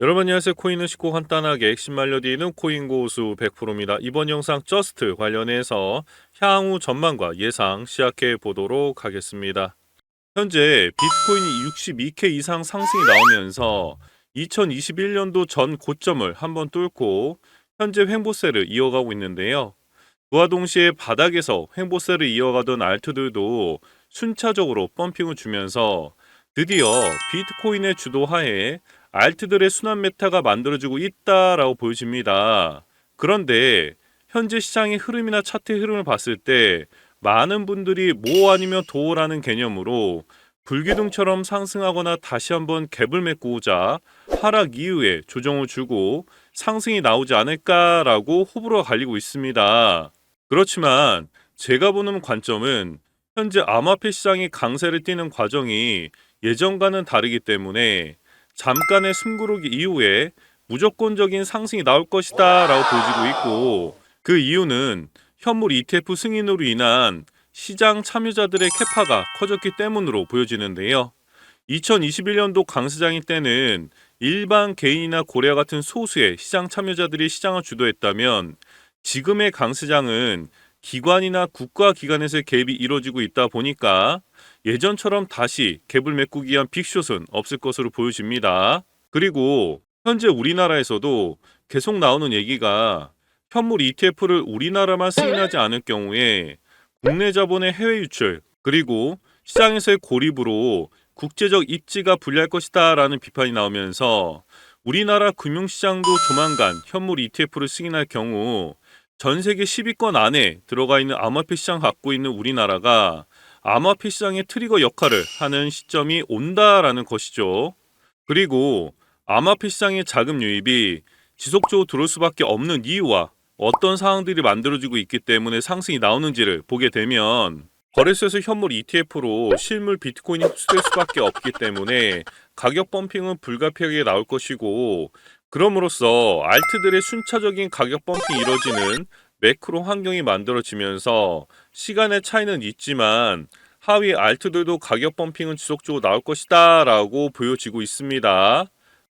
여러분 안녕하세요. 코인은 쉽고 간단하게 신말려 디는 코인 고수 100%입니다. 이번 영상 저스트 관련해서 향후 전망과 예상 시작해 보도록 하겠습니다. 현재 비트코인이 62K 이상 상승이 나오면서 2021년도 전 고점을 한번 뚫고 현재 횡보세를 이어가고 있는데요. 그와 동시에 바닥에서 횡보세를 이어가던 알트들도 순차적으로 펌핑을 주면서 드디어 비트코인의 주도하에 알트들의 순환 메타가 만들어지고 있다라고 보여집니다. 그런데 현재 시장의 흐름이나 차트의 흐름을 봤을 때 많은 분들이 모 아니면 도라는 개념으로 불기둥처럼 상승하거나 다시 한번 갭을 메꾸고자 하락 이후에 조정을 주고 상승이 나오지 않을까라고 호불호가 갈리고 있습니다. 그렇지만 제가 보는 관점은 현재 암호화폐 시장이 강세를 띠는 과정이 예전과는 다르기 때문에 잠깐의 숨고르기 이후에 무조건적인 상승이 나올 것이다 라고 보여지고 있고 그 이유는 현물 ETF 승인으로 인한 시장 참여자들의 캐파가 커졌기 때문으로 보여지는데요. 2021년도 강세장일 때는 일반 개인이나 고래와 같은 소수의 시장 참여자들이 시장을 주도했다면 지금의 강세장은 기관이나 국가기관에서의 갭이 이루어지고 있다 보니까 예전처럼 다시 갭을 메꾸기 위한 빅숏은 없을 것으로 보여집니다. 그리고 현재 우리나라에서도 계속 나오는 얘기가 현물 ETF를 우리나라만 승인하지 않을 경우에 국내 자본의 해외 유출 그리고 시장에서의 고립으로 국제적 입지가 불리할 것이다 라는 비판이 나오면서 우리나라 금융시장도 조만간 현물 ETF를 승인할 경우 전 세계 10위권 안에 들어가 있는 암호화폐 시장 갖고 있는 우리나라가 암호화폐 시장의 트리거 역할을 하는 시점이 온다라는 것이죠. 그리고 암호화폐 시장의 자금 유입이 지속적으로 들어올 수밖에 없는 이유와 어떤 상황들이 만들어지고 있기 때문에 상승이 나오는지를 보게 되면 거래소에서 현물 ETF로 실물 비트코인이 흡수될 수밖에 없기 때문에 가격 펌핑은 불가피하게 나올 것이고 그럼으로써 알트들의 순차적인 가격 펌핑이 이뤄지는 매크로 환경이 만들어지면서 시간의 차이는 있지만 하위 알트들도 가격 펌핑은 지속적으로 나올 것이다 라고 보여지고 있습니다.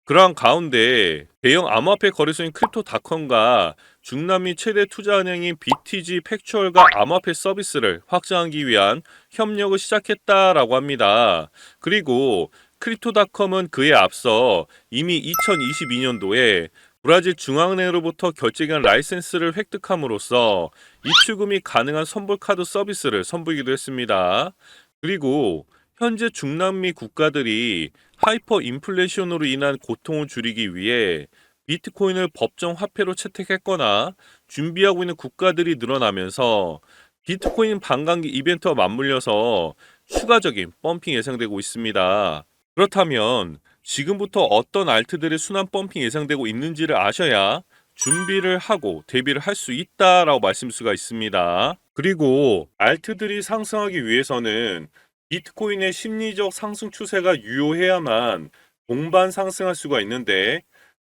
그러한 가운데 대형 암호화폐 거래소인 크립토닷컴과 중남미 최대 투자은행인 BTG 팩추얼과 암호화폐 서비스를 확장하기 위한 협력을 시작했다라고 합니다. 그리고 크립토닷컴은 그에 앞서 이미 2022년도에 브라질 중앙은행으로부터 결제기한 라이센스를 획득함으로써 입출금이 가능한 선불 카드 서비스를 선보이기도 했습니다. 그리고 현재 중남미 국가들이 하이퍼 인플레이션으로 인한 고통을 줄이기 위해 비트코인을 법정 화폐로 채택했거나 준비하고 있는 국가들이 늘어나면서 비트코인 반감기 이벤트와 맞물려서 추가적인 펌핑 예상되고 있습니다. 그렇다면 지금부터 어떤 알트들의 순환 펌핑 예상되고 있는지를 아셔야 준비를 하고 대비를 할 수 있다라고 말씀할 수가 있습니다. 그리고 알트들이 상승하기 위해서는 비트코인의 심리적 상승 추세가 유효해야만 동반 상승할 수가 있는데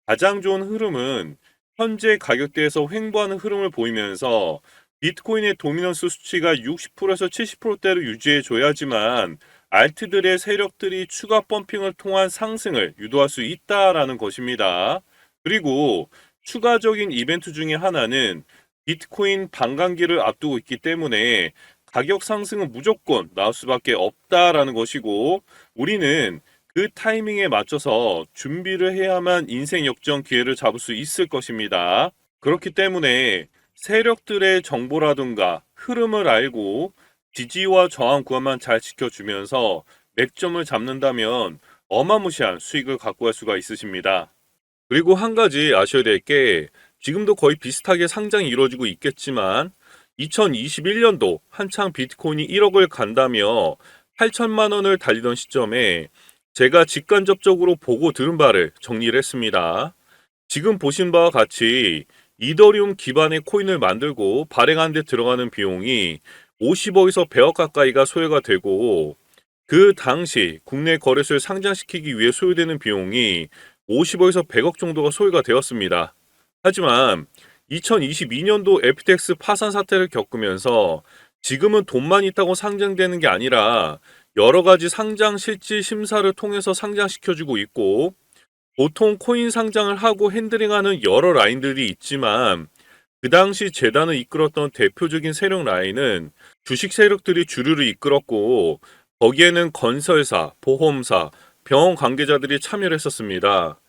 가장 좋은 흐름은 현재 가격대에서 횡보하는 흐름을 보이면서 비트코인의 도미넌스 수치가 60%에서 70%대로 유지해 줘야지만 알트들의 세력들이 추가 펌핑을 통한 상승을 유도할 수 있다라는 것입니다. 그리고 추가적인 이벤트 중에 하나는 비트코인 반감기를 앞두고 있기 때문에 가격 상승은 무조건 나올 수밖에 없다라는 것이고 우리는 그 타이밍에 맞춰서 준비를 해야만 인생 역전 기회를 잡을 수 있을 것입니다. 그렇기 때문에 세력들의 정보라든가 흐름을 알고 지지와 저항 구간만 잘 지켜주면서 맥점을 잡는다면 어마무시한 수익을 갖고 갈 수가 있으십니다. 그리고 한 가지 아셔야 될 게 지금도 거의 비슷하게 상장이 이루어지고 있겠지만 2021년도 한창 비트코인이 1억을 간다며 8천만 원을 달리던 시점에 제가 직간접적으로 보고 들은 바를 정리를 했습니다. 지금 보신 바와 같이 이더리움 기반의 코인을 만들고 발행하는 데 들어가는 비용이 50억에서 100억 가까이가 소요가 되고 그 당시 국내 거래소에 상장시키기 위해 소요되는 비용이 50억에서 100억 정도가 소요가 되었습니다. 하지만 2022년도 FTX 파산 사태를 겪으면서 지금은 돈만 있다고 상장되는 게 아니라 여러 가지 상장 실질 심사를 통해서 상장시켜주고 있고 보통 코인 상장을 하고 핸들링하는 여러 라인들이 있지만 그 당시 재단을 이끌었던 대표적인 세력 라인은 주식 세력들이 주류를 이끌었고 거기에는 건설사, 보험사, 병원 관계자들이 참여를 했었습니다.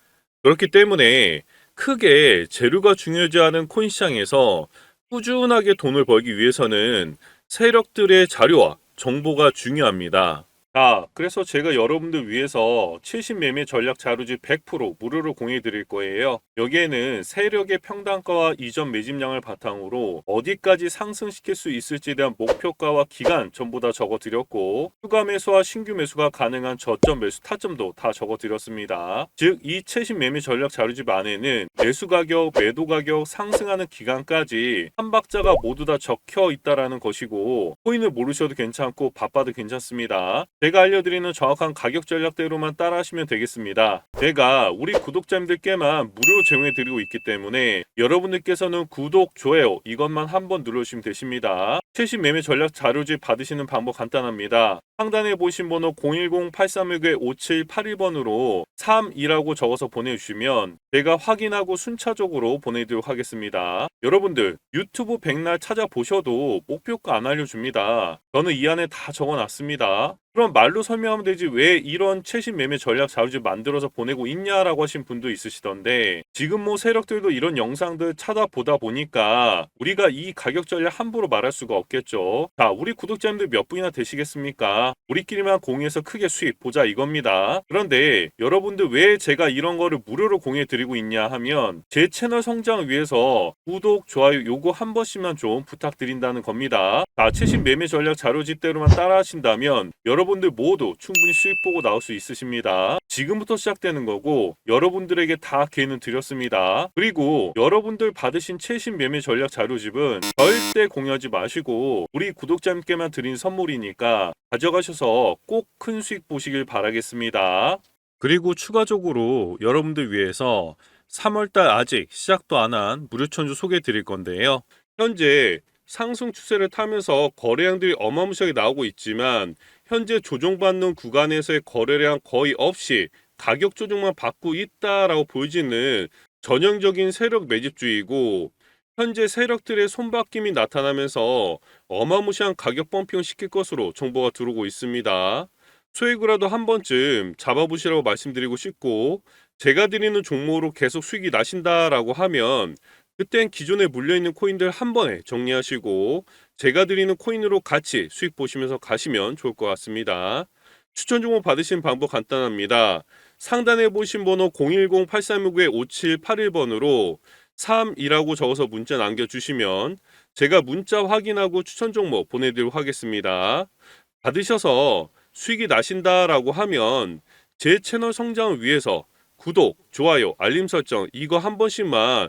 그렇기 때문에 크게 재료가 중요하지 않은 코인 시장에서 꾸준하게 돈을 벌기 위해서는 세력들의 자료와 정보가 중요합니다. 자, 그래서 제가 여러분들 위해서 70매매 전략 자료지 100% 무료로 공유해 드릴 거예요. 여기에는 세력의 평단가와 이전 매집량을 바탕으로 어디까지 상승시킬 수 있을지에 대한 목표가와 기간 전부 다 적어 드렸고 추가 매수와 신규 매수가 가능한 저점 매수 타점도 다 적어 드렸습니다. 즉, 이 70매매 전략 자료집 안에는 매수 가격, 매도 가격, 상승하는 기간까지 한 박자가 모두 다 적혀 있다라는 것이고 코인을 모르셔도 괜찮고 바빠도 괜찮습니다. 제가 알려드리는 정확한 가격 전략대로만 따라하시면 되겠습니다. 제가 우리 구독자님들께만 무료로 제공해 드리고 있기 때문에 여러분들께서는 구독, 좋아요 이것만 한번 눌러주시면 되십니다. 최신 매매 전략 자료집 받으시는 방법 간단합니다. 상단에 보신 번호 010-8361-5781번으로 32라고 적어서 보내주시면 제가 확인하고 순차적으로 보내드리도록 하겠습니다. 여러분들 유튜브 백날 찾아보셔도 목표가 안 알려줍니다. 저는 이 안에 다 적어놨습니다. 그럼 말로 설명하면 되지 왜 이런 최신 매매 전략 자료집 만들어서 보내고 있냐라고 하신 분도 있으시던데 지금 뭐 세력들도 이런 영상들 찾아보다 보니까 우리가 이 가격 전략 함부로 말할 수가 없겠죠. 자, 우리 구독자님들 몇 분이나 되시겠습니까? 우리끼리만 공유해서 크게 수익 보자 이겁니다. 그런데 여러분들 왜 제가 이런 거를 무료로 공유해 드리고 있냐 하면 제 채널 성장을 위해서 구독, 좋아요 요거 한 번씩만 좀 부탁드린다는 겁니다. 자, 최신 매매 전략 자료 집대로만 따라 하신다면 여러분들 모두 충분히 수익 보고 나올 수 있으십니다. 지금부터 시작되는 거고 여러분들에게 다 기회는 드렸습니다. 그리고 여러분들 받으신 최신 매매 전략 자료집은 절대 공유하지 마시고 우리 구독자님께만 드린 선물이니까 가져가셔서 꼭 큰 수익 보시길 바라겠습니다. 그리고 추가적으로 여러분들 위해서 3월달 아직 시작도 안 한 무료 천주 소개해 드릴 건데요. 현재 상승 추세를 타면서 거래량들이 어마무시하게 나오고 있지만 현재 조정받는 구간에서의 거래량 거의 없이 가격 조정만 받고 있다라고 보여지는 전형적인 세력 매집주의고 현재 세력들의 손바뀜이 나타나면서 어마무시한 가격 펌핑을 시킬 것으로 정보가 들어오고 있습니다. 수익이라도 한 번쯤 잡아보시라고 말씀드리고 싶고 제가 드리는 종목으로 계속 수익이 나신다라고 하면 그땐 기존에 물려있는 코인들 한 번에 정리하시고 제가 드리는 코인으로 같이 수익 보시면서 가시면 좋을 것 같습니다. 추천 종목 받으신 방법 간단합니다. 상단에 보신 번호 010-8369-5781번으로 3이라고 적어서 문자 남겨주시면 제가 문자 확인하고 추천 종목 보내드리도록 하겠습니다. 받으셔서 수익이 나신다라고 하면 제 채널 성장을 위해서 구독, 좋아요, 알림 설정 이거 한 번씩만